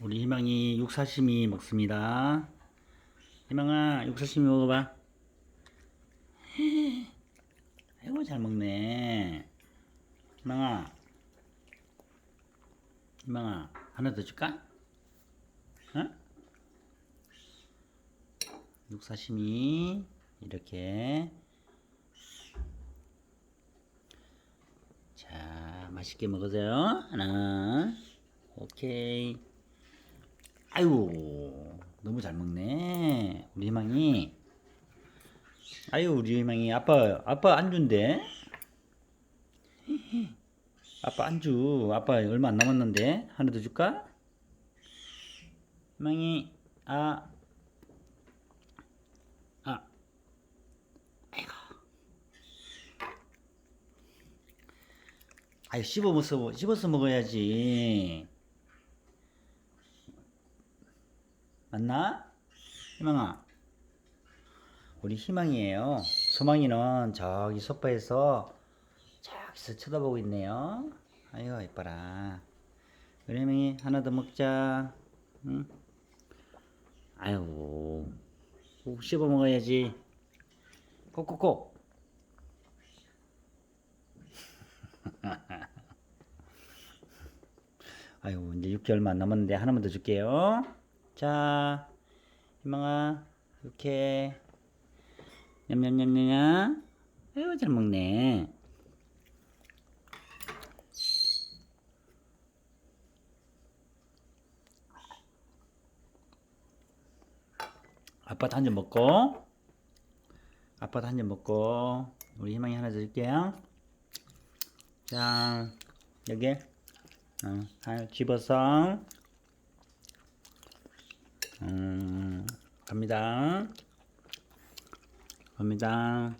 우리 희망이 육사시미 먹습니다. 희망아, 육사시미 먹어봐. 아이고, 잘 먹네. 희망아. 희망아, 하나 더 줄까? 어? 육사시미, 이렇게. 자, 맛있게 먹으세요. 하나. 오케이. 아이고, 너무 잘 먹네. 우리 희망이. 아유, 우리 희망이. 아빠, 아빠 안주인데? 아빠 안주. 아빠 얼마 안 남았는데? 하나 더 줄까? 희망이, 아. 아. 아이고. 아유, 씹어 먹어, 씹어서 먹어야지. 맞나? 희망아. 우리 희망이에요. 소망이는 저기 소파에서 저기서 쳐다보고 있네요. 아이고, 이뻐라. 희망이 하나 더 먹자. 응? 아이고. 꼭 씹어 먹어야지. 꼭꼭꼭. 아이고, 이제 6개월만 남았는데 하나만 더 줄게요. 자, 희망아, 이렇게. 냠냠냠냠냠. 아이고, 잘 먹네. 아빠도 한 잔 먹고, 아빠도 한 잔 먹고, 우리 희망이 하나 드릴게요. 자, 여기, 어, 잘 집어서, 음, 갑니다. 갑니다.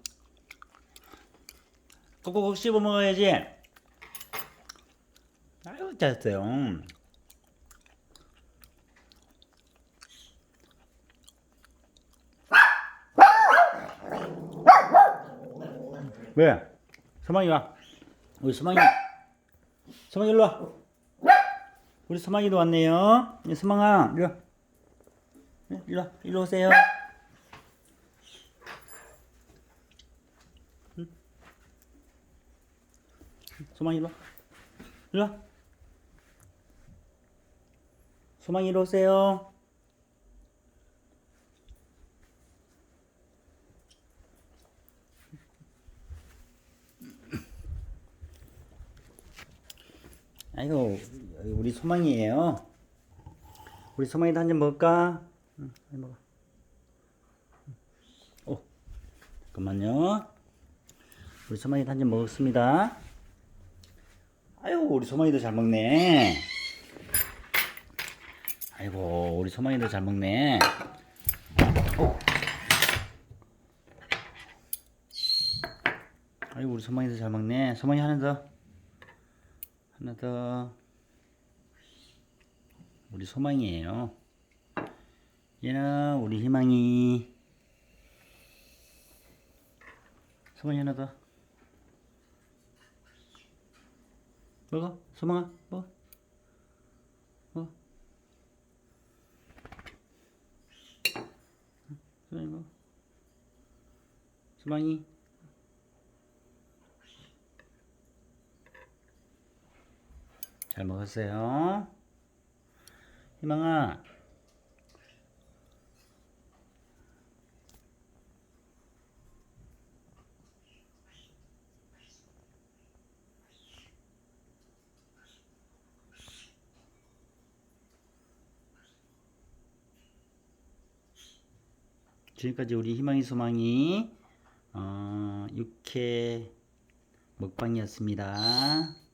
꼭꼭 씹어 먹어야지. 아유, 잘했어요. 왜? 서망이 와. 우리 서망이. 서망이 일로 와. 우리 서망이도 왔네요. 이 서망아, 이리 와. 네, 일로 와. 일로 오세요. 응? 소망이 일로 와. 일로 와. 소망이 일로 오세요. 아이고, 우리 소망이에요. 우리 소망이도 한 잔 먹을까? 응, 한 먹어. 오, 잠깐만요. 우리 소망이도 한 잔 먹었습니다. 아이고, 우리 소망이도 잘 먹네. 아이고, 우리 소망이도 잘 먹네. 오. 아이고, 우리 소망이도 잘 먹네. 소망이 하나 더. 하나 더. 우리 소망이에요. 얘는 우리 희망이. 소망이 하나 더. 먹어. 소망아, 먹어. 먹어. 소망이 먹어. 소망이. 잘 먹었어요. 희망아. 지금까지 우리 희망이 소망이 어, 육회 먹방이었습니다.